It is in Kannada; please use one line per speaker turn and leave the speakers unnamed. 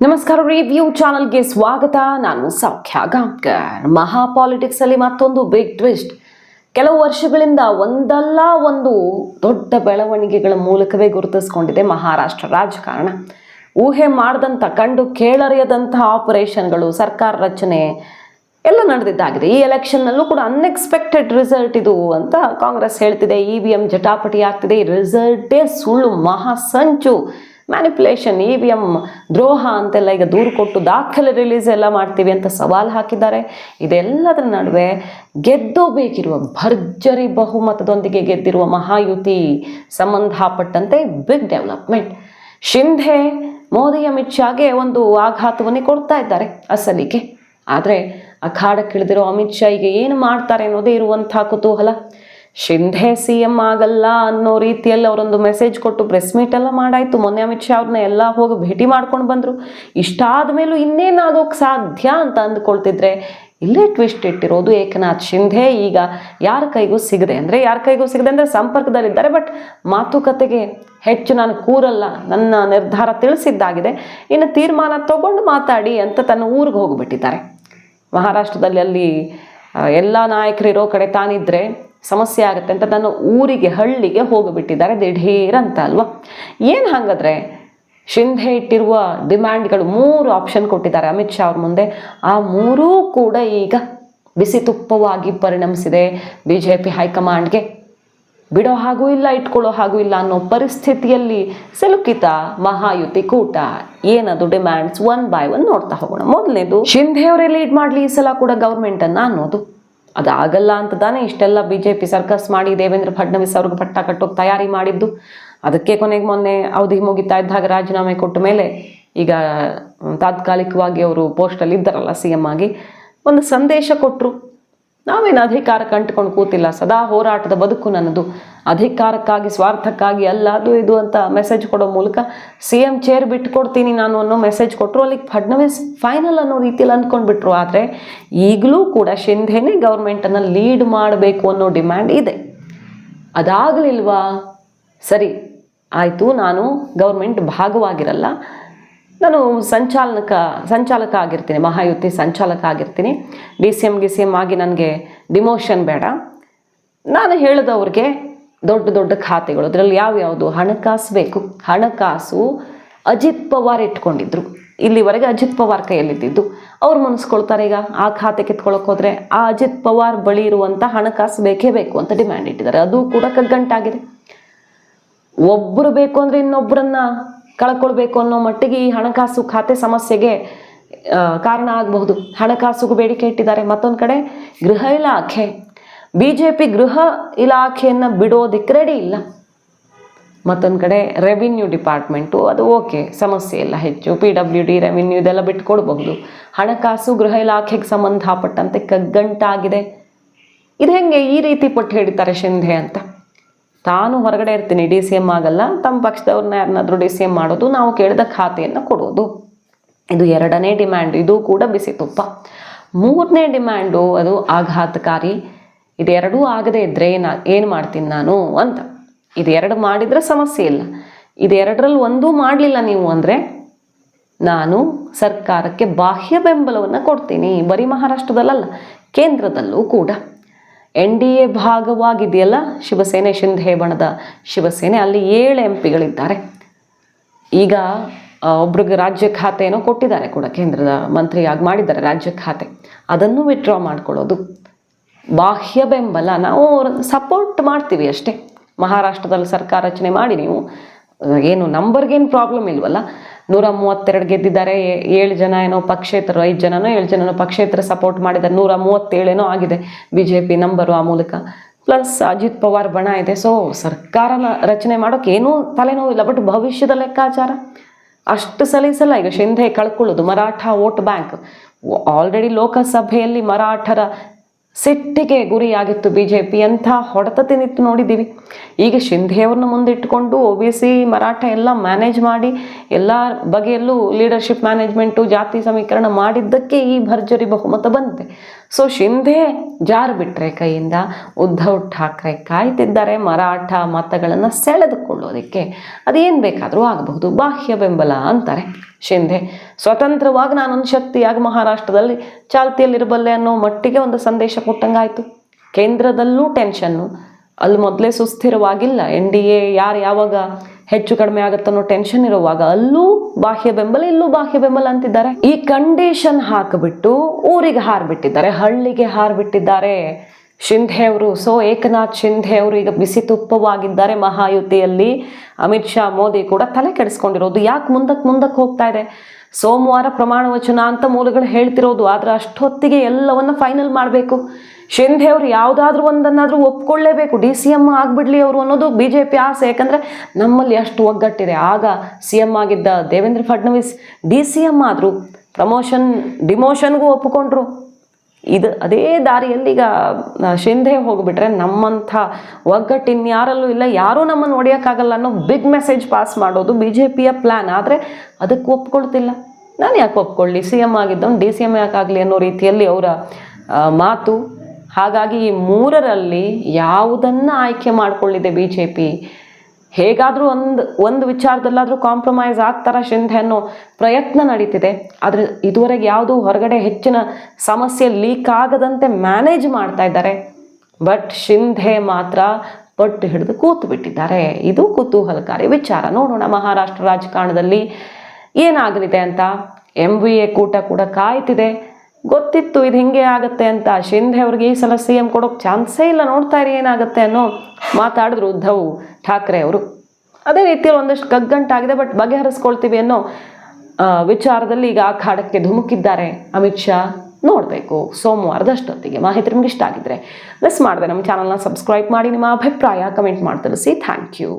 ನಮಸ್ಕಾರ ರಿವ್ಯೂ ಚಾನಲ್ಗೆ ಸ್ವಾಗತ. ನಾನು ಸೌಖ್ಯ ಗಾಂಕರ್ ಮಹಾ ಪಾಲಿಟಿಕ್ಸ್ ಅಲ್ಲಿ ಮತ್ತೊಂದು ಬಿಗ್ ಟ್ವಿಸ್ಟ್ ಕೆಲವು ವರ್ಷಗಳಿಂದ ಒಂದಲ್ಲ ಒಂದು ದೊಡ್ಡ ಬೆಳವಣಿಗೆಗಳ ಮೂಲಕವೇ ಗುರುತಿಸ್ಕೊಂಡಿದೆ ಮಹಾರಾಷ್ಟ್ರ ರಾಜಕಾರಣ. ಊಹೆ ಮಾಡದಂಥ, ಕಂಡು ಕೇಳರಿಯದಂತಹ ಆಪರೇಷನ್ಗಳು ಸರ್ಕಾರ ರಚನೆ ಎಲ್ಲ ನಡೆದಿದ್ದಾಗಿದೆ. ಈ ಎಲೆಕ್ಷನ್ನಲ್ಲೂ ಕೂಡ ಅನ್ಎಕ್ಸ್ಪೆಕ್ಟೆಡ್ ರಿಸಲ್ಟ್ ಇದು ಅಂತ ಕಾಂಗ್ರೆಸ್ ಹೇಳ್ತಿದೆ. ಇ ವಿ ಎಂ ಜಟಾಪಟಿ ಆಗ್ತಿದೆ. ಈ ರಿಸಲ್ಟೇ ಸುಳ್ಳು ಮಹಾ ಸಂಚು ಮ್ಯಾನಿಪುಲೇಷನ್ ಇ ವಿ ಎಂ ದ್ರೋಹ ಅಂತೆಲ್ಲ ಈಗ ದೂರು ಕೊಟ್ಟು ದಾಖಲೆ ರಿಲೀಸ್ ಎಲ್ಲ ಮಾಡ್ತೀವಿ ಅಂತ ಸವಾಲು ಹಾಕಿದ್ದಾರೆ. ಇದೆಲ್ಲದರ ನಡುವೆ ಗೆದ್ದೋಬೇಕಿರುವ ಭರ್ಜರಿ ಬಹುಮತದೊಂದಿಗೆ ಗೆದ್ದಿರುವ ಮಹಾಯುತಿ ಸಂಬಂಧಪಟ್ಟಂತೆ ಬಿಗ್ ಡೆವಲಪ್ಮೆಂಟ್ ಶಿಂಧೆ ಮೋದಿ ಅಮಿತ್ ಶಾಗೆ ಒಂದು ಆಘಾತವನ್ನೇ ಕೊಡ್ತಾ ಇದ್ದಾರೆ ಅಸಲಿಗೆ. ಆದರೆ ಅಖಾಡಕ್ಕಿಳಿದಿರೋ ಅಮಿತ್ ಶಾ ಈಗ ಏನು ಮಾಡ್ತಾರೆ ಅನ್ನೋದೇ ಇರುವಂಥ ಕುತೂಹಲ. ಶಿಂಧೆ ಸಿ ಎಂ ಆಗಲ್ಲ ಅನ್ನೋ ರೀತಿಯಲ್ಲಿ ಅವರೊಂದು ಮೆಸೇಜ್ ಕೊಟ್ಟು ಪ್ರೆಸ್ ಮೀಟ್ ಎಲ್ಲ ಮಾಡಾಯ್ತು. ಮೊನ್ನೆ ಅಮಿತ್ ಶಾ ಅವ್ರನ್ನ ಎಲ್ಲ ಹೋಗಿ ಭೇಟಿ ಮಾಡ್ಕೊಂಡು ಬಂದರು. ಇಷ್ಟಾದ ಮೇಲೂ ಇನ್ನೇನಾಗೋಕ್ಕೆ ಸಾಧ್ಯ ಅಂತ ಅಂದ್ಕೊಳ್ತಿದ್ರೆ ಇಲ್ಲೇ ಟ್ವಿಸ್ಟ್ ಇಟ್ಟಿರೋದು ಏಕನಾಥ್ ಶಿಂಧೆ. ಈಗ ಯಾರ ಕೈಗೂ ಸಿಗದೆ ಅಂದರೆ ಯಾರ ಕೈಗೂ ಸಿಗದೆ ಅಂದರೆ ಸಂಪರ್ಕದಲ್ಲಿದ್ದಾರೆ ಬಟ್ ಮಾತುಕತೆಗೆ ಹೆಚ್ಚು ನಾನು ಕೂರಲ್ಲ. ನನ್ನ ನಿರ್ಧಾರ ತಿಳಿಸಿದ್ದಾಗಿದೆ. ಇನ್ನು ತೀರ್ಮಾನ ತಗೊಂಡು ಮಾತಾಡಿ ಅಂತ ತನ್ನ ಊರಿಗೆ ಹೋಗಿಬಿಟ್ಟಿದ್ದಾರೆ. ಮಹಾರಾಷ್ಟ್ರದಲ್ಲಿ ಅಲ್ಲಿ ಎಲ್ಲ ನಾಯಕರು ಇರೋ ಕಡೆ ತಾನಿದ್ರೆ ಸಮಸ್ಯೆ ಆಗುತ್ತೆ ಅಂತ ತನ್ನ ಊರಿಗೆ, ಹಳ್ಳಿಗೆ ಹೋಗಿಬಿಟ್ಟಿದ್ದಾರೆ ದಿಢೀರ್ ಅಂತ ಅಲ್ವಾ? ಏನು ಹಾಗಾದ್ರೆ ಶಿಂಧೆ ಇಟ್ಟಿರುವ ಡಿಮ್ಯಾಂಡ್ಗಳು ಮೂರು ಆಪ್ಷನ್ ಕೊಟ್ಟಿದ್ದಾರೆ ಅಮಿತ್ ಶಾ ಅವ್ರ ಮುಂದೆ. ಆ ಮೂರೂ ಕೂಡ ಈಗ ಬಿಸಿ ತುಪ್ಪವಾಗಿ ಪರಿಣಮಿಸಿದೆ. ಬಿ ಜೆ ಪಿ ಹೈಕಮಾಂಡ್ಗೆ. ಬಿಡೋ ಹಾಗೂ ಇಲ್ಲ, ಇಟ್ಕೊಳ್ಳೋ ಹಾಗೂ ಇಲ್ಲ ಅನ್ನೋ ಪರಿಸ್ಥಿತಿಯಲ್ಲಿ ಸಿಲುಕಿತ ಮಹಾಯುತಿ ಕೂಟ. ಏನದು ಡಿಮ್ಯಾಂಡ್ಸ್? ಒನ್ ಬೈ ಒನ್ ನೋಡ್ತಾ ಹೋಗೋಣ. ಮೊದಲನೇದು ಶಿಂಧೆ ಅವರೇ ಲೀಡ್ ಮಾಡಲಿ ಈ ಸಲ ಕೂಡ ಗೌರ್ಮೆಂಟನ್ನು ಅನ್ನ ಅನ್ನೋದು. ಅದಾಗಲ್ಲ ಅಂತ ತಾನೇ ಇಷ್ಟೆಲ್ಲ ಬಿ ಜೆ ಪಿ ಸರ್ಕಸ್ ಮಾಡಿ ದೇವೇಂದ್ರ ಫಡ್ನವೀಸ್ ಅವ್ರಿಗೆ ಪಟ್ಟ ಕಟ್ಟೋಕೆ ತಯಾರಿ ಮಾಡಿದ್ದು. ಅದಕ್ಕೆ ಕೊನೆಗೆ ಮೊನ್ನೆ ಅವಧಿ ಮುಗಿತಾ ಇದ್ದಾಗ ರಾಜೀನಾಮೆ ಕೊಟ್ಟ ಮೇಲೆ ಈಗ, ತಾತ್ಕಾಲಿಕವಾಗಿ ಅವರು ಪೋಸ್ಟಲ್ಲಿ ಇದ್ದಾರಲ್ಲ ಸಿ ಎಂ ಆಗಿ, ಒಂದು ಸಂದೇಶ ಕೊಟ್ಟರು ನಾವೇನು ಅಧಿಕಾರಕ್ಕೆ ಅಂಟ್ಕೊಂಡು ಕೂತಿಲ್ಲ. ಸದಾ ಹೋರಾಟದ ಬದುಕು ನನ್ನದು. ಅಧಿಕಾರಕ್ಕಾಗಿ, ಸ್ವಾರ್ಥಕ್ಕಾಗಿ ಅಲ್ಲ, ಅದು ಇದು ಅಂತ ಮೆಸೇಜ್ ಕೊಡೋ ಮೂಲಕ ಸಿ ಎಂ ಚೇರ್ ಬಿಟ್ಟು ಕೊಡ್ತೀನಿ ನಾನು ಅನ್ನೋ ಮೆಸೇಜ್ ಕೊಟ್ಟರು ಅಲ್ಲಿಗೆ ಫಡ್ನವೀಸ್ ಫೈನಲ್ ಅನ್ನೋ ರೀತಿಯಲ್ಲಿ ಅಂದ್ಕೊಂಡ್ಬಿಟ್ರು. ಆದರೆ ಈಗಲೂ ಕೂಡ ಶಿಂಧೆನೇ ಗೌರ್ಮೆಂಟನ್ನು ಲೀಡ್ ಮಾಡಬೇಕು ಅನ್ನೋ ಡಿಮ್ಯಾಂಡ್ ಇದೆ. ಅದಾಗಲಿಲ್ವಾ? ಸರಿ, ಆಯಿತು, ನಾನು ಗೌರ್ಮೆಂಟ್ ಭಾಗವಾಗಿರಲ್ಲ. ನಾನು ಸಂಚಾಲಕ ಸಂಚಾಲಕ ಆಗಿರ್ತೀನಿ, ಮಹಾಯುತಿ ಸಂಚಾಲಕ ಆಗಿರ್ತೀನಿ. D C M D C M ಆಗಿ ನನಗೆ ಡಿಮೋಷನ್ ಬೇಡ. ನಾನು ಹೇಳಿದವ್ರಿಗೆ ದೊಡ್ಡ ದೊಡ್ಡ ಖಾತೆಗಳು, ಅದರಲ್ಲಿ ಯಾವ್ಯಾವುದು? ಹಣಕಾಸು ಬೇಕು. ಹಣಕಾಸು ಅಜಿತ್ ಪವಾರ್ ಇಟ್ಕೊಂಡಿದ್ರು. ಇಲ್ಲಿವರೆಗೆ ಅಜಿತ್ ಪವಾರ್ ಕೈಯಲ್ಲಿದ್ದಿದ್ದು. ಅವ್ರು ಮನಸ್ಕೊಳ್ತಾರೆ ಈಗ, ಆ ಖಾತೆ ಕಿತ್ಕೊಳ್ಳೋಕೆ ಹೋದರೆ ಆ ಅಜಿತ್ ಪವಾರ್ ಬಳಿ ಇರುವಂಥ ಹಣಕಾಸು ಬೇಕೇ ಬೇಕು ಅಂತ ಡಿಮ್ಯಾಂಡ್ ಇಟ್ಟಿದ್ದಾರೆ. ಅದು ಕೂಡ ಕಗ್ಗಂಟಾಗಿದೆ. ಒಬ್ಬರು ಬೇಕು ಅಂದರೆ ಇನ್ನೊಬ್ಬರನ್ನ ಕಳ್ಕೊಳ್ಬೇಕು ಅನ್ನೋ ಮಟ್ಟಿಗೆ ಈ ಹಣಕಾಸು ಖಾತೆ ಸಮಸ್ಯೆಗೆ ಕಾರಣ ಆಗಬಹುದು. ಹಣಕಾಸುಗೂ ಬೇಡಿಕೆ ಇಟ್ಟಿದ್ದಾರೆ. ಮತ್ತೊಂದು ಕಡೆ, ಗೃಹ ಇಲಾಖೆ. ಬಿ ಜೆ ಪಿ ಗೃಹ ಇಲಾಖೆಯನ್ನು ಬಿಡೋದಕ್ಕೆ ರೆಡಿ ಇಲ್ಲ. ಮತ್ತೊಂದು ಕಡೆ ರೆವಿನ್ಯೂ ಡಿಪಾರ್ಟ್ಮೆಂಟು ಅದು ಓಕೆ ಸಮಸ್ಯೆ ಇಲ್ಲ ಹೆಚ್ಚು. ಪಿ ಡಬ್ಲ್ಯೂ ಡಿ ರೆವಿನ್ಯೂ ಇದೆಲ್ಲ ಬಿಟ್ಕೊಡ್ಬಹುದು. ಹಣಕಾಸು ಗೃಹ ಇಲಾಖೆಗೆ ಸಂಬಂಧಪಟ್ಟಂತೆ ಕಗ್ಗಂಟಾಗಿದೆ. ಇದು ಹೆಂಗೆ ಈ ರೀತಿ ಪಟ್ಟು ಹಿಡಿತಾರೆ ಶಿಂಧೆ ಅಂತ? ತಾನು ಹೊರಗಡೆ ಇರ್ತೀನಿ ಡಿ ಸಿ ಎಂ ಆಗಲ್ಲ. ತಮ್ಮ ಪಕ್ಷದವ್ರನ್ನ ಯಾರನ್ನಾದರೂ ಡಿ ಸಿ ಎಂ ಮಾಡೋದು, ನಾವು ಕೇಳಿದ ಖಾತೆಯನ್ನು ಕೊಡೋದು. ಇದು ಎರಡನೇ ಡಿಮ್ಯಾಂಡ್, ಇದು ಕೂಡ ಬಿಸಿ ತುಪ್ಪ. ಮೂರನೇ ಡಿಮ್ಯಾಂಡು, ಅದು ಆಘಾತಕಾರಿ. ಇದೆರಡೂ ಆಗದೇ ಇದ್ದರೆ ಏನು ಏನು ಮಾಡ್ತೀನಿ ನಾನು ಅಂತ. ಇದೆರಡು ಮಾಡಿದರೆ ಸಮಸ್ಯೆ ಇಲ್ಲ. ಇದೆರಡರಲ್ಲಿ ಒಂದೂ ಮಾಡಲಿಲ್ಲ ನೀವು ಅಂದರೆ, ನಾನು ಸರ್ಕಾರಕ್ಕೆ ಬಾಹ್ಯ ಬೆಂಬಲವನ್ನು ಕೊಡ್ತೀನಿ. ಬರೀ ಮಹಾರಾಷ್ಟ್ರದಲ್ಲಲ್ಲ, ಕೇಂದ್ರದಲ್ಲೂ ಕೂಡ. ಎನ್ ಡಿ ಎ ಭಾಗವಾಗಿದೆಯಲ್ಲ? ಶಿವಸೇನೆ ಶಿಂಧೆ ಬಣದ ಶಿವಸೇನೆ. ಅಲ್ಲಿ ಏಳು ಎಂ ಪಿಗಳಿದ್ದಾರೆ. ಈಗ ಒಬ್ರಿಗೆ ರಾಜ್ಯ ಖಾತೆಯನ್ನು ಕೊಟ್ಟಿದ್ದಾರೆ ಕೂಡ ಕೇಂದ್ರದ ಮಂತ್ರಿಯಾಗಿ ಮಾಡಿದ್ದಾರೆ ರಾಜ್ಯ ಖಾತೆ. ಅದನ್ನು ವಿತ್ಡ್ರಾ ಮಾಡ್ಕೊಳ್ಳೋದು. ಬಾಹ್ಯ ಬೆಂಬಲ. ನಾವು ಸಪೋರ್ಟ್ ಮಾಡ್ತೀವಿ ಅಷ್ಟೇ. ಮಹಾರಾಷ್ಟ್ರದಲ್ಲಿ ಸರ್ಕಾರ ರಚನೆ ಮಾಡಿ ನೀವು ಏನು ನಂಬರ್ಗೇನು ಪ್ರಾಬ್ಲಮ್ ಇಲ್ವಲ್ಲ? ನೂರ ಮೂವತ್ತೆರಡು ಗೆದ್ದಿದ್ದಾರೆ ಏಳು ಜನ ಏನೋ ಪಕ್ಷೇತರ, ಐದು ಜನನೋ, ಏಳು ಜನನೋ ಪಕ್ಷೇತರ ಸಪೋರ್ಟ್ ಮಾಡಿದ್ದಾರೆ. ನೂರ ಮೂವತ್ತೇಳೇನೋ ಆಗಿದೆ ಬಿ ಜೆ ಪಿ ನಂಬರು ಆ ಮೂಲಕ. ಪ್ಲಸ್ ಅಜಿತ್ ಪವಾರ್ ಬಣ ಇದೆ. ಸೊ ಸರ್ಕಾರನ ರಚನೆ ಮಾಡೋಕೆ ಏನೂ ತಲೆನೋವಿಲ್ಲ ಬಟ್ ಭವಿಷ್ಯದ ಲೆಕ್ಕಾಚಾರ? ಅಷ್ಟು ಸಲೀಸಲ್ಲ. ಈಗ ಶಿಂಧೆ ಕಳ್ಕೊಳ್ಳೋದು ಮರಾಠ ವೋಟ್ ಬ್ಯಾಂಕ್ ಆಲ್ರೆಡಿ ಲೋಕಸಭೆಯಲ್ಲಿ ಮರಾಠರ ಸಿಟ್ಟಿಗೆ ಗುರಿಯಾಗಿತ್ತು ಬಿ ಜೆ ಪಿ ಅಂಥ ಹೊಡೆತ ತಿನ್ನಿತ್ತು ನೋಡಿದ್ದೀವಿ. ಈಗ ಶಿಂಧೆಯವ್ರನ್ನ ಮುಂದಿಟ್ಟುಕೊಂಡು ಒ ಬಿ ಸಿ, ಮರಾಠ ಎಲ್ಲ ಮ್ಯಾನೇಜ್ ಮಾಡಿ, ಎಲ್ಲ ಬಗೆಯಲ್ಲೂ ಲೀಡರ್ಶಿಪ್ ಮ್ಯಾನೇಜ್ಮೆಂಟು ಜಾತಿ ಸಮೀಕರಣ ಮಾಡಿದ್ದಕ್ಕೆ ಈ ಭರ್ಜರಿ ಬಹುಮತ ಬಂದಿದೆ. ಸೊ ಶಿಂಧೆ ಜಾರು ಬಿಟ್ಟರೆ ಕೈಯಿಂದ ಉದ್ಧವ್ ಠಾಕ್ರೆ ಕಾಯ್ತಿದ್ದಾರೆ ಮರಾಠ ಮತಗಳನ್ನು ಸೆಳೆದುಕೊಳ್ಳೋದಕ್ಕೆ ಅದೇನು ಬೇಕಾದರೂ ಆಗಬಹುದು. ಬಾಹ್ಯ ಬೆಂಬಲ ಅಂತಾರೆ ಶಿಂಧೆ. ಸ್ವತಂತ್ರವಾಗಿ ನಾನೊಂದು ಶಕ್ತಿಯಾಗಿ ಮಹಾರಾಷ್ಟ್ರದಲ್ಲಿ ಚಾಲ್ತಿಯಲ್ಲಿರಬಲ್ಲೆ ಅನ್ನೋ ಮಟ್ಟಿಗೆ ಒಂದು ಸಂದೇಶ ಕೊಟ್ಟಂಗಾಯಿತು. ಕೇಂದ್ರದಲ್ಲೂ ಟೆನ್ಷನ್ನು ಅಲ್ಲಿ ಮೊದಲೇ ಸುಸ್ಥಿರವಾಗಿಲ್ಲ. ಎನ್ ಡಿ ಎ ಯಾರು ಯಾವಾಗ ಹೆಚ್ಚು ಕಡಿಮೆ ಆಗುತ್ತನ್ನೋ ಟೆನ್ಷನ್ ಇರುವಾಗ ಅಲ್ಲೂ ಬಾಹ್ಯ ಬೆಂಬಲ, ಇಲ್ಲೂ ಬಾಹ್ಯ ಬೆಂಬಲ ಅಂತಿದ್ದಾರೆ. ಈ ಕಂಡೀಷನ್ ಹಾಕಿಬಿಟ್ಟು ಊರಿಗೆ ಹಾರ್ಬಿಟ್ಟಿದ್ದಾರೆ, ಹಳ್ಳಿಗೆ ಹಾರ್ಬಿಟ್ಟಿದ್ದಾರೆ. ಶಿಂಧೆ ಅವರು, ಸೊ ಏಕನಾಥ್ ಶಿಂಧೆ ಅವರು ಈಗ ಬಿಸಿ ತುಪ್ಪವಾಗಿದ್ದಾರೆ ಮಹಾಯುತಿಯಲ್ಲಿ. ಅಮಿತ್ ಶಾ, ಮೋದಿ ಕೂಡ ತಲೆ ಕೆಡಿಸ್ಕೊಂಡಿರೋದು ಯಾಕೆ ಮುಂದಕ್ಕೆ ಮುಂದಕ್ಕೆ ಹೋಗ್ತಾ ಇದೆ? ಸೋಮವಾರ ಪ್ರಮಾಣ ವಚನ ಅಂತ ಮೂಲಗಳು ಹೇಳ್ತಿರೋದು, ಆದ್ರೆ ಅಷ್ಟೊತ್ತಿಗೆ ಎಲ್ಲವನ್ನ ಫೈನಲ್ ಮಾಡಬೇಕು. ಶಿಂಧೆ ಅವರು ಯಾವುದಾದ್ರೂ ಒಂದನ್ನಾದರೂ ಒಪ್ಕೊಳ್ಳೇಬೇಕು. ಡಿ ಸಿ ಎಂ ಆಗಿಬಿಡ್ಲಿ ಅವರು ಅನ್ನೋದು ಬಿ ಜೆ ಪಿ ಆಸೆ. ಯಾಕಂದರೆ ನಮ್ಮಲ್ಲಿ ಅಷ್ಟು ಒಗ್ಗಟ್ಟಿದೆ. ಆಗ ಸಿ ಎಂ ಆಗಿದ್ದ Devendra Fadnavis D C M ಆದರೂ ಪ್ರಮೋಷನ್, ಡಿಮೋಷನ್ಗೂ ಒಪ್ಪಿಕೊಂಡ್ರು ಇದು ಅದೇ ದಾರಿಯಲ್ಲಿ ಈಗ ಶಿಂಧೆ ಹೋಗಿಬಿಟ್ರೆ ನಮ್ಮಂಥ ಒಗ್ಗಟ್ಟು ಇನ್ಯಾರಲ್ಲೂ ಇಲ್ಲ, ಯಾರೂ ನಮ್ಮನ್ನು ಹೊಡೆಯೋಕ್ಕಾಗಲ್ಲ ಅನ್ನೋ ಬಿಗ್ ಮೆಸೇಜ್ ಪಾಸ್ ಮಾಡೋದು ಬಿ ಜೆ ಪಿಯ ಪ್ಲ್ಯಾನ್ ಆದರೆ ಅದಕ್ಕೆ ಒಪ್ಕೊಳ್ತಿಲ್ಲ. ನಾನು ಯಾಕೆ ಒಪ್ಕೊಳ್ಳಿ? ಸಿ ಎಂ ಆಗಿದ್ದವನು, ಡಿ ಸಿ ಎಂ ಯಾಕಾಗಲಿ ಅನ್ನೋ ರೀತಿಯಲ್ಲಿ ಅವರ ಮಾತು ಹಾಗಾಗಿ ಈ ಮೂರರಲ್ಲಿ ಯಾವುದನ್ನು ಆಯ್ಕೆ ಮಾಡಿಕೊಳ್ಳಿದೆ ಬಿ ಜೆ ಪಿ ಹೇಗಾದರೂ ಒಂದು ಒಂದು ವಿಚಾರದಲ್ಲಾದರೂ ಕಾಂಪ್ರಮೈಸ್ ಆಗ್ತಾರ ಶಿಂಧೆ ಅನ್ನೋ ಪ್ರಯತ್ನ ನಡೀತಿದೆ. ಆದರೆ ಇದುವರೆಗೆ ಯಾವುದೂ ಹೊರಗಡೆ ಹೆಚ್ಚಿನ ಸಮಸ್ಯೆ ಲೀಕ್ ಆಗದಂತೆ ಮ್ಯಾನೇಜ್ ಮಾಡ್ತಾ ಇದ್ದಾರೆ. ಬಟ್ ಶಿಂಧೆ ಮಾತ್ರ ಪಟ್ಟು ಹಿಡಿದು ಕೂತು ಬಿಟ್ಟಿದ್ದಾರೆ. ಇದು ಕುತೂಹಲಕಾರಿ ವಿಚಾರ. ನೋಡೋಣ ಮಹಾರಾಷ್ಟ್ರ ರಾಜಕಾರಣದಲ್ಲಿ ಏನಾಗಲಿದೆ ಅಂತ. ಎಂ ವಿ ಎ ಕೂಟ ಕೂಡ ಕಾಯ್ತಿದೆ. ಗೊತ್ತಿತ್ತು ಇದು ಹಿಂಗೆ ಆಗುತ್ತೆ ಅಂತ ಶಿಂಧೆ ಅವ್ರಿಗೆ ಈ ಸಲ ಸಿ ಎಂ ಕೊಡೋಕೆ ಚಾನ್ಸೇ ಇಲ್ಲ, ನೋಡ್ತಾ ಇರಿ ಏನಾಗುತ್ತೆ ಅನ್ನೋ ಮಾತಾಡಿದ್ರು ಉದ್ಧವ್ ಠಾಕ್ರೆ ಅವರು. ಅದೇ ರೀತಿಯಲ್ಲಿ ಒಂದಷ್ಟು ಕಗ್ಗಂಟಾಗಿದೆ ಬಟ್ ಬಗೆಹರಿಸ್ಕೊಳ್ತೀವಿ ಅನ್ನೋ ವಿಚಾರದಲ್ಲಿ ಈಗ ಆ ಖಾಡಕ್ಕೆ ಧುಮುಕಿದ್ದಾರೆ. ಅಮಿತ್ ಶಾ, ನೋಡಬೇಕು. ಸೋಮವಾರದಷ್ಟೊತ್ತಿಗೆ ಮಾಹಿತಿ ನಿಮ್ಗೆ ಇಷ್ಟ ಆಗಿದ್ರೆ ಮಿಸ್ ಮಾಡಿದೆ ನಮ್ಮ ಚಾನಲ್ನ ಸಬ್ಸ್ಕ್ರೈಬ್ ಮಾಡಿ, ನಿಮ್ಮ ಅಭಿಪ್ರಾಯ ಕಮೆಂಟ್ ಮಾಡಿ ತಿಳಿಸಿ ಥ್ಯಾಂಕ್ ಯು